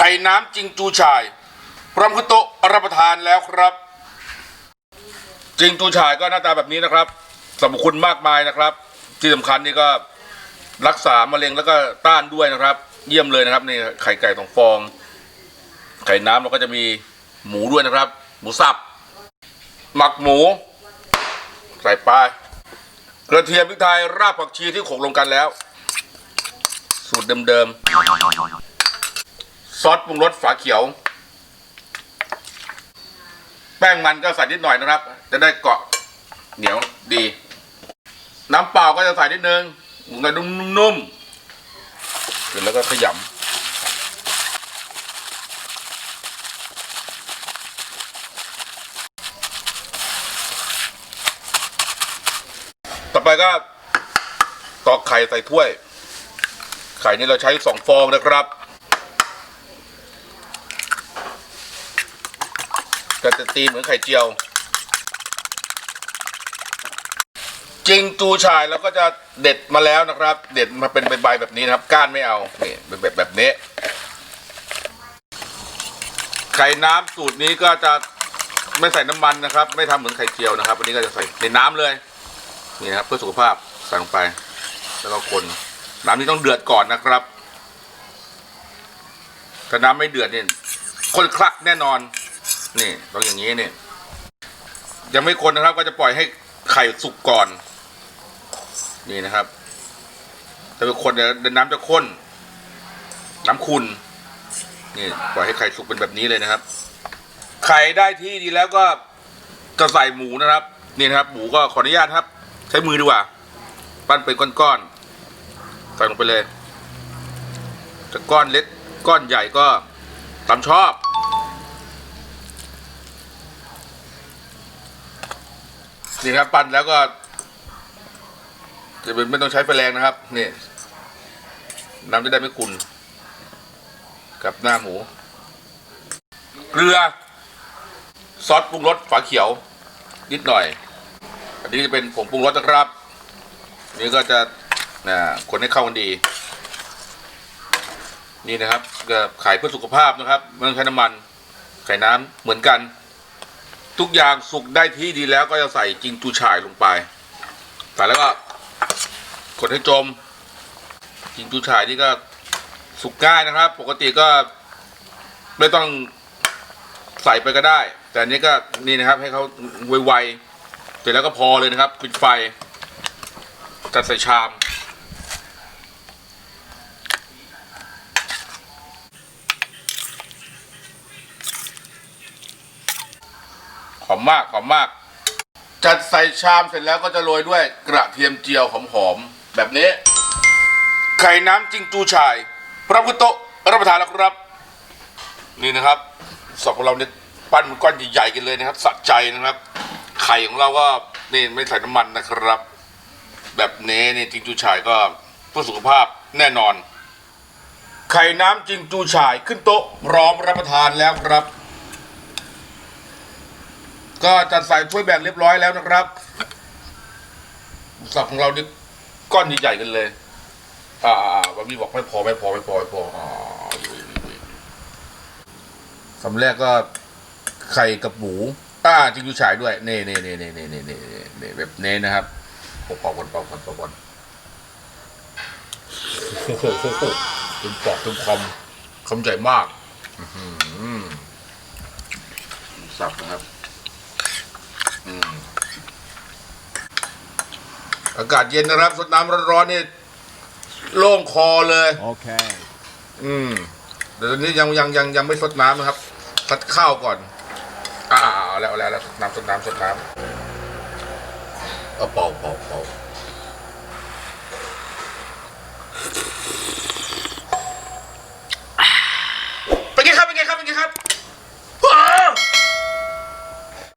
ไข่น้ำจิงจูชายพร้อมขึ้นโต๊ะรับประทานแล้วครับ จิงจูชายก็หน้าตาแบบนี้นะครับสรรพคุณมากมายนะครับ ที่สำคัญนี่ก็รักษามะเร็งแล้วก็ต้านด้วยนะครับ เยี่ยมเลยนะครับนี่ไข่ไก่สองฟอง ไข่น้ำเราก็จะมีหมูด้วยนะครับ หมูสับหมักหมู ใส่ไปกระเทียมพริกไทยรากผักชีที่โขลกลงกันแล้ว สูตรเดิมๆ ซอสปรุงรสฝาเขียว แป้งมันก็ใส่นิดหน่อยนะครับ จะได้เกาะเหนียวดี น้ำเปล่าก็จะใส่นิดนึงหมูกระดุมนุ่มๆเสร็จแล้วก็ขยำต่อไปก็ตอกไข่ใส่ถ้วย ไข่นี่เราใช้สองฟองนะครับ ก็จะตีเหมือนไข่เจียว จริงจูชายแล้วก็จะเด็ดมาแล้วนะครับ เด็ดมาเป็นใบแบบนี้นะครับ ก้านไม่เอานี่เป็นแบบแบบนี้ ไข่น้ำสูตรนี้ก็จะไม่ใส่น้ำมันนะครับ ไม่ทำเหมือนไข่เจียวนะครับอันนี้ก็จะใส่ในน้ำเลยนี่นะครับเพื่อสุขภาพใส่ลงไป แล้วก็คนน้ำนี้ต้องเดือดก่อนนะครับถ้าน้ำไม่เดือดเนี่ยคนคลักแน่นอน นี่ต้องอย่างนี้เนี่ยยังไม่คนนะครับ ก็จะปล่อยให้ไข่สุกก่อน นี่นะครับแต่เป็นคนเนี่ยน้ำจะข้น น้ำขุ่นนี่ปล่อยให้ไข่สุกเป็นแบบนี้เลยนะครับ ไข่ได้ที่ดีแล้วก็จะใส่หมูนะครับ นี่นะครับ หมูก็ขออนุญาตครับ ใช้มือดีกว่า ปั้นเป็นก้อนๆใส่ลงไปเลยจะก้อนเล็กก้อนใหญ่ก็ตามชอบ นี่ครับปั้นแล้วก็ จะเป็นไม่ต้องใช้ไฟแรงนะครับ นี่น้ำจะได้ไม่ขุ่นกับหน้าหมู เกลือ ซอสปรุงรสฝาเขียว นิดหน่อย อันนี้จะเป็นผงปรุงรสนะครับ นี่ก็จะนะคนให้เข้ากันดี นี่นะครับก็ขายเพื่อสุขภาพนะครับไม่ต้องใช้น้ำมันไข่น้ำเหมือนกัน ทุกอย่างสุกได้ที่ดีแล้วก็จะใส่จิงจูฉ่ายลงไป ใส่แล้วก็คนให้จม จิงจูฉ่ายนี่ก็สุกง่ายนะครับ ปกติก็ไม่ต้องใส่ไปก็ได้ แต่นนี้ก็นี่นะครับ ให้เขาไวๆเสร็จแล้วก็พอเลยนะครับ ปิดไฟจัดใส่ชาม หอมมากหอมมาก จัดใส่ชามเสร็จแล้วก็จะโรยด้วยกระเทียมเจียวหอมๆแบบนี้ ไข่น้ำจิงจูชายพระพุทโตะรับประทานแล้วครับ นี่นะครับสอบของเราเนี่ยปั้นเป็นก้อนใหญ่ๆกันเลยนะครับสะใจนะครับ ไข่ของเราก็นี่ไม่ใส่น้ำมันนะครับ แบบนี้นี่จิงจูฉายก็เพื่อสุขภาพแน่นอน ไข่น้ำจิงจูฉายขึ้นโต๊ะพร้อมรับประทานแล้วครับ ก็จัดใส่ถ้วยแบ่งเรียบร้อยแล้วนะครับสับของเรานี่ก้อนใหญ่ๆกันเลย อ่าวันนี้บอกไม่พอไม่พอไม่พอไม่พออ๋อสำแรกก็ไข่กับหมูอ่าจริงอยู่ฉายด้วยเน่เน่เน่เน่เน่เน่เน่เน่แบบเน่นะครับปอกปอกก่อนปอกก่อนปอกก่อนโอ้โหโอ้โหเต็มปอกต็มคำคำใหญ่มากอื้อหือสับนะครับ อืมอากาศเย็นนะครับสดน้ำร้อนๆนี่โล่งคอเลย Okay. อืมเดี๋ยวตอนนี้ยังยังยังยังไม่สดน้ำนะครับพัดข้าวก่อนอ่าเอาแล้วเอาแล้วเอาแล้วสดน้ำสดน้ำสดน้ำเอาเป่าเป่าเป่า